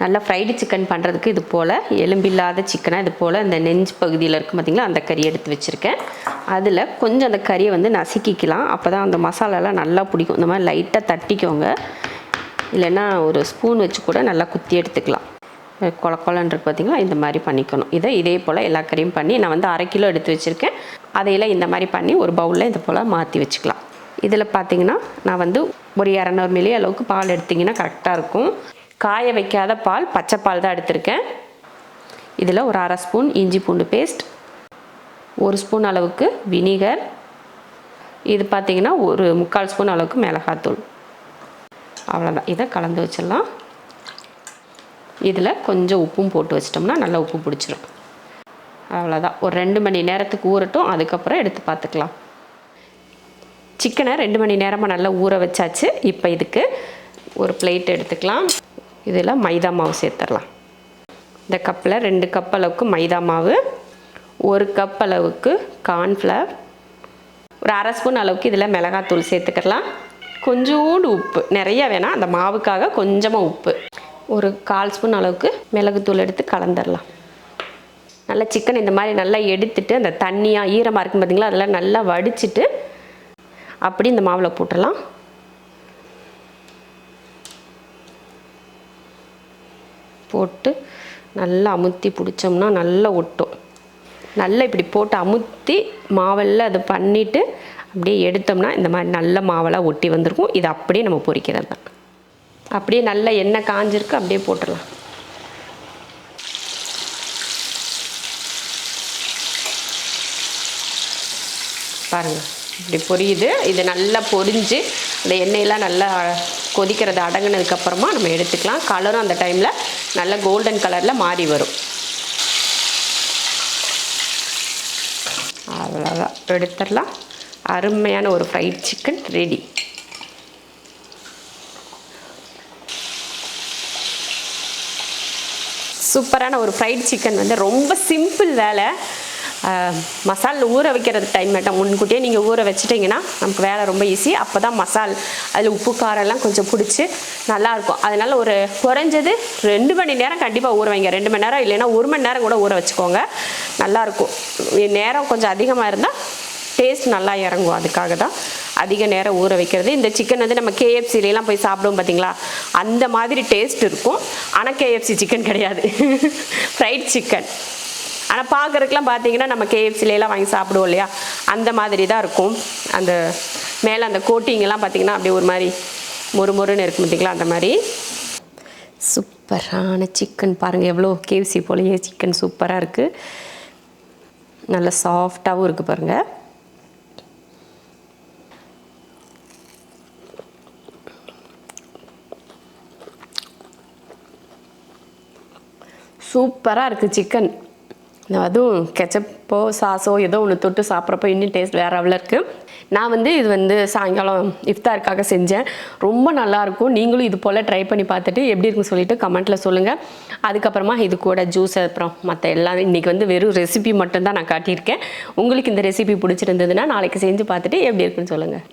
நல்லா fried chicken பண்ணுறதுக்கு இது போல் எலும்பில்லாத சிக்கனாக இது போல் இந்த நெஞ்சு பகுதியில் இருக்கும் பார்த்திங்களா அந்த கறி எடுத்து வச்சுருக்கேன். அதில் கொஞ்சம் அந்த கறியை வந்து நசுக்கிக்கலாம். அப்போ தான் அந்த மசாலாலாம் நல்லா பிடிக்கும். இந்த மாதிரி லைட்டாக தட்டிக்கோங்க. இல்லைன்னா ஒரு ஸ்பூன் வச்சு கூட நல்லா குத்தி எடுத்துக்கலாம். கொல கொலன்னு இருக்கு இந்த மாதிரி பண்ணிக்கணும். இதை இதே போல் எல்லா கறியும் பண்ணி நான் வந்து அரை கிலோ எடுத்து வச்சுருக்கேன். அதையெல்லாம் இந்த மாதிரி பண்ணி ஒரு பவுலில் இது போல் மாற்றி வச்சுக்கலாம். இதில் பார்த்தீங்கன்னா நான் வந்து ஒரு இரநூறு மில்லி அளவுக்கு பால் எடுத்திங்கன்னா கரெக்டாக இருக்கும். காய வைக்காத பால் பச்சை பால் தான் எடுத்திருக்கேன். இதில் ஒரு அரை ஸ்பூன் இஞ்சி பூண்டு பேஸ்ட் ஒரு ஸ்பூன் அளவுக்கு வினிகர் இது பார்த்தீங்கன்னா ஒரு முக்கால் ஸ்பூன் அளவுக்கு மிளகாத்தூள். அவ்வளோதான் இதை கலந்து வச்சிடலாம். இதில் கொஞ்சம் உப்பும் போட்டு வச்சிட்டோம்னா நல்லா உப்பு பிடிச்சிரும். அவ்வளோதான் ஒரு ரெண்டு மணி நேரத்துக்கு ஊறட்டும் அதுக்கப்புறம் எடுத்து பார்த்துக்கலாம். சிக்கனை ரெண்டு மணி நேரமாக நல்லா ஊற வச்சாச்சு. இப்போ இதுக்கு ஒரு பிளேட் எடுத்துக்கலாம். இதில் மைதா மாவு சேர்த்துடலாம். இந்த கப்பில் ரெண்டு கப் அளவுக்கு மைதா மாவு ஒரு கப் அளவுக்கு கார்ன்ஃப்ளவர் ஒரு அரை ஸ்பூன் அளவுக்கு இதில் மிளகாத்தூள் சேர்த்துக்கலாம் கொஞ்சோண்டு உப்பு நிறைய வேணாம் அந்த மாவுக்காக கொஞ்சமாக உப்பு. ஒரு கால் ஸ்பூன் அளவுக்கு மிளகுத்தூள் எடுத்து கலந்துடலாம். நல்லா சிக்கன் இந்த மாதிரி நல்லா எடுத்துட்டு அந்த தண்ணியாக ஈரமாக இருக்கும் பார்த்தீங்களா அதெல்லாம் நல்லா வடிச்சிட்டு அப்படி இந்த மாவில் போட்டுடலாம். போட்டு நல்லா அமுத்தி பிடிச்சோம்னா நல்லா ஒட்டும். நல்லா இப்படி போட்டு அமுத்தி மாவெல்லாம் அதை பண்ணிவிட்டு அப்படியே எடுத்தோம்னா இந்த மாதிரி நல்ல மாவெல்லாம் ஒட்டி வந்திருக்கும். இது அப்படியே நம்ம பொரிக்கிறது தான். அப்படியே நல்ல எண்ணெய் காஞ்சிருக்கு அப்படியே போட்டுடலாம். பாருங்கள் இப்படி பொரியுது. இது நல்லா பொரிஞ்சு அந்த எண்ணெயெல்லாம் நல்லா கொதிக்கிறது அடங்கினதுக்கப்புறமா நம்ம எடுத்துக்கலாம். கலரும் அந்த டைமில் நல்ல கோல்டன் கலரில் மாறி வரும். அவ்வளோதான் எடுத்துடலாம். அருமையான ஒரு ஃப்ரைட் சிக்கன் ரெடி சூப்பரான ஒரு ஃப்ரைட் சிக்கன் வந்து ரொம்ப சிம்பிள் வேலை. மசால் ஊற வைக்கிறது டைம் மேட்டம் முன்கூட்டியே நீங்கள் ஊற வச்சிட்டிங்கன்னா நமக்கு வேலை ரொம்ப ஈஸி அப்போ தான் மசால் அதில் உப்பு காரம்லாம் கொஞ்சம் பிடிச்சி நல்லாயிருக்கும் அதனால் ஒரு குறைஞ்சது ரெண்டு மணி நேரம் கண்டிப்பாக ஊற வைங்க. ரெண்டு மணி நேரம் இல்லைன்னா ஒரு மணி நேரம் கூட ஊற வச்சுக்கோங்க. நல்லாயிருக்கும் நேரம் கொஞ்சம் அதிகமாக இருந்தால் டேஸ்ட் நல்லா இறங்கும். அதுக்காக தான் அதிக நேரம் ஊற வைக்கிறது. இந்த சிக்கன் வந்து நம்ம கேஎஃப்சிலாம் போய் சாப்பிடுவோம் பார்த்தீங்களா அந்த மாதிரி டேஸ்ட் இருக்கும். ஆனால் கேஎஃப்சி சிக்கன் கிடையாது. ஃப்ரைட் சிக்கன் ஆனால் பார்க்குறதுக்குலாம் பார்த்தீங்கன்னா நம்ம கேஎஃப்சிலாம் வாங்கி சாப்பிடுவோம் இல்லையா? அந்த மாதிரி தான் இருக்கும். அந்த மேலே அந்த கோட்டிங்கெல்லாம் பார்த்தீங்கன்னா அப்படியே ஒரு மாதிரி மொறு மொறுன்னு இருக்கும் பார்த்திங்களா அந்த மாதிரி. சூப்பரான சிக்கன் பாருங்கள் எவ்வளோ கேஎஃப்சி போலயே சிக்கன் சூப்பராக இருக்குது நல்ல சாஃப்டாகவும் இருக்குது பாருங்கள் சூப்பராக இருக்குது சிக்கன் அதுவும் கெச்சப்போ சாஸோ ஏதோ ஒன்று தொட்டு சாப்பிட்றப்போ இன்னும் டேஸ்ட் வேறு அவ்வளோ இருக்குது நான் வந்து இது வந்து சாயங்காலம் இஃப்தாருக்காக செஞ்சேன். ரொம்ப நல்லாயிருக்கும் நீங்களும் இது போல் ட்ரை பண்ணி பார்த்துட்டு எப்படி இருக்குன்னு சொல்லிட்டு கமெண்ட்டில் சொல்லுங்கள் அதுக்கப்புறமா இது கூட ஜூஸ் அப்புறம் மற்ற எல்லாம் இன்றைக்கி வந்து வெறும் ரெசிபி மட்டும்தான் நான் காட்டியிருக்கேன். உங்களுக்கு இந்த ரெசிபி பிடிச்சிருந்ததுன்னா நாளைக்கு செஞ்சு பார்த்துட்டு எப்படி இருக்குன்னு சொல்லுங்கள்